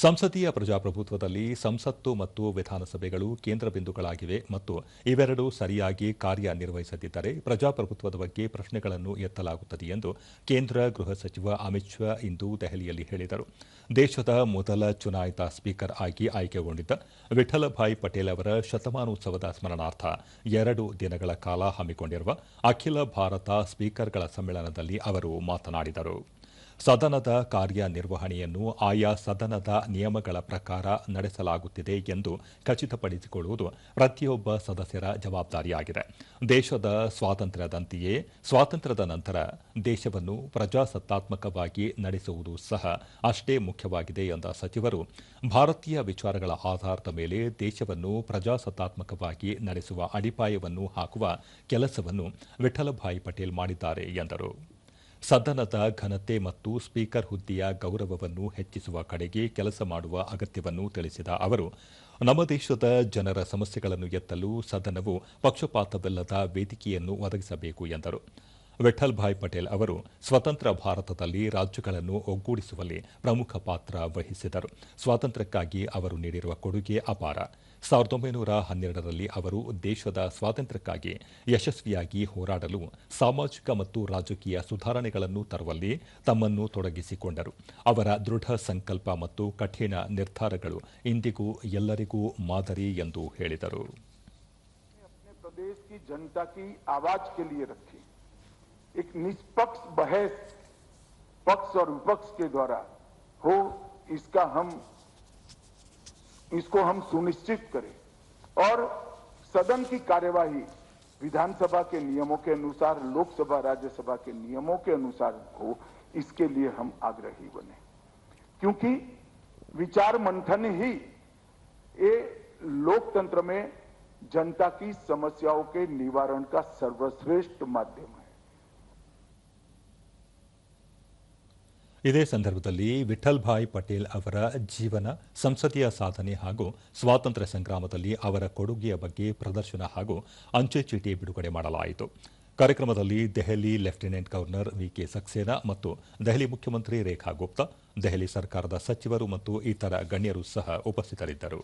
ಸಂಸದೀಯ ಪ್ರಜಾಪ್ರಭುತ್ವದಲ್ಲಿ ಸಂಸತ್ತು ಮತ್ತು ವಿಧಾನಸಭೆಗಳು ಕೇಂದ್ರ ಬಿಂದುಗಳಾಗಿವೆ ಮತ್ತು ಇವೆರಡೂ ಸರಿಯಾಗಿ ಕಾರ್ಯನಿರ್ವಹಿಸದಿದ್ದರೆ ಪ್ರಜಾಪ್ರಭುತ್ವದ ಬಗ್ಗೆ ಪ್ರಶ್ನೆಗಳನ್ನು ಎತ್ತಲಾಗುತ್ತದೆ ಎಂದು ಕೇಂದ್ರ ಗೃಹ ಸಚಿವ ಅಮಿತ್ ಶಾ ಇಂದು ದೆಹಲಿಯಲ್ಲಿ ಹೇಳಿದರು. ದೇಶದ ಮೊದಲ ಚುನಾಯಿತ ಸ್ಪೀಕರ್ ಆಗಿ ಆಯ್ಕೆಗೊಂಡಿದ್ದ ವಿಠಲಭಾಯ್ ಪಟೇಲ್ ಅವರ ಶತಮಾನೋತ್ಸವದ ಸ್ಮರಣಾರ್ಥ ಎರಡು ದಿನಗಳ ಕಾಲ ಹಮ್ಮಿಕೊಂಡಿರುವ ಅಖಿಲ ಭಾರತ ಸ್ಪೀಕರ್ಗಳ ಸಮ್ಮೇಳನದಲ್ಲಿ ಅವರು ಮಾತನಾಡಿದರು. ಸದನದ ಕಾರ್ಯನಿರ್ವಹಣೆಯನ್ನು ಆಯಾ ಸದನದ ನಿಯಮಗಳ ಪ್ರಕಾರ ನಡೆಸಲಾಗುತ್ತಿದೆ ಎಂದು ಖಚಿತಪಡಿಸಿಕೊಳ್ಳುವುದು ಪ್ರತಿಯೊಬ್ಬ ಸದಸ್ಯರ ಜವಾಬ್ದಾರಿಯಾಗಿದೆ. ದೇಶದ ಸ್ವಾತಂತ್ರ್ಯದಂತೆಯೇ ಸ್ವಾತಂತ್ರ್ಯದ ನಂತರ ದೇಶವನ್ನು ಪ್ರಜಾಸತ್ತಾತ್ಮಕವಾಗಿ ನಡೆಸುವುದು ಸಹ ಅಷ್ಟೇ ಮುಖ್ಯವಾಗಿದೆ ಎಂದ ಸಚಿವರು. ಭಾರತೀಯ ವಿಚಾರಗಳ ಆಧಾರದ ಮೇಲೆ ದೇಶವನ್ನು ಪ್ರಜಾಸತ್ತಾತ್ಮಕವಾಗಿ ನಡೆಸುವ ಅಡಿಪಾಯವನ್ನು ಹಾಕುವ ಕೆಲಸವನ್ನು ವಿಠಲಭಾಯಿ ಪಟೇಲ್ ಮಾಡಿದ್ದಾರೆ ಎಂದರು. ಸದನದ ಘನತೆ ಮತ್ತು ಸ್ಪೀಕರ್ ಹುದ್ದೆಯ ಗೌರವವನ್ನು ಹೆಚ್ಚಿಸುವ ಕಡೆಗೆ ಕೆಲಸ ಮಾಡುವ ಅಗತ್ಯವನ್ನು ತಿಳಿಸಿದ ಅವರು, ನಮ್ಮ ದೇಶದ ಜನರ ಸಮಸ್ಯೆಗಳನ್ನು ಎತ್ತಲು ಸದನವು ಪಕ್ಷಪಾತವಿಲ್ಲದ ವೇದಿಕೆಯನ್ನು ಒದಗಿಸಬೇಕು ಎಂದರು. ವಿಠಲ್ಭಾಯ್ ಪಟೇಲ್ ಅವರು ಸ್ವತಂತ್ರ ಭಾರತದಲ್ಲಿ ರಾಜ್ಯಗಳನ್ನು ಒಗ್ಗೂಡಿಸುವಲ್ಲಿ ಪ್ರಮುಖ ಪಾತ್ರ ವಹಿಸಿದರು. ಸ್ವಾತಂತ್ರ್ಯಕ್ಕಾಗಿ ಅವರು ನೀಡಿರುವ ಕೊಡುಗೆ ಅಪಾರ. ಸಾವಿರದ ಒಂಬೈನೂರ ಹನ್ನೆರಡರಲ್ಲಿ ಅವರು ದೇಶದ ಸ್ವಾತಂತ್ರ್ಯಕ್ಕಾಗಿ ಯಶಸ್ವಿಯಾಗಿ ಹೋರಾಡಲು ಸಾಮಾಜಿಕ ಮತ್ತು ರಾಜಕೀಯ ಸುಧಾರಣೆಗಳನ್ನು ತರುವಲ್ಲಿ ತಮ್ಮನ್ನು ತೊಡಗಿಸಿಕೊಂಡರು. ಅವರ ದೃಢ ಸಂಕಲ್ಪ ಮತ್ತು ಕಠಿಣ ನಿರ್ಧಾರಗಳು ಇಂದಿಗೂ ಎಲ್ಲರಿಗೂ ಮಾದರಿ ಎಂದು ಹೇಳಿದರು. ಪ್ರದೇಶ ಜನತಾ ಆವಾಜ್ एक निष्पक्ष बहस पक्ष और विपक्ष के द्वारा हो, इसका हम, इसको हम सुनिश्चित करें। और सदन की कार्यवाही विधानसभा के नियमों के अनुसार, लोकसभा, राज्यसभा के नियमों के अनुसार हो, इसके लिए हम आग्रही बने। क्योंकि विचार मंथन ही ये लोकतंत्र में जनता की समस्याओं के निवारण का सर्वश्रेष्ठ माध्यम है। ಇದೇ ಸಂದರ್ಭದಲ್ಲಿ ವಿಠಲ್ಭಾಯ್ ಪಟೇಲ್ ಅವರ ಜೀವನ, ಸಂಸದೀಯ ಸಾಧನೆ ಹಾಗೂ ಸ್ವಾತಂತ್ರ್ಯ ಸಂಗ್ರಾಮದಲ್ಲಿ ಅವರ ಕೊಡುಗೆಯ ಬಗ್ಗೆ ಪ್ರದರ್ಶನ ಹಾಗೂ ಅಂಚೆ ಚೀಟಿ ಬಿಡುಗಡೆ ಮಾಡಲಾಯಿತು. ಕಾರ್ಯಕ್ರಮದಲ್ಲಿ Delhi lieutenant governor V K Saxena ಮತ್ತು ದೆಹಲಿ ಮುಖ್ಯಮಂತ್ರಿ ರೇಖಾ ಗುಪ್ತಾ, ದೆಹಲಿ ಸರ್ಕಾರದ ಸಚಿವರು ಮತ್ತು ಇತರ ಗಣ್ಯರು ಸಹ ಉಪಸ್ಥಿತರಿದ್ದರು.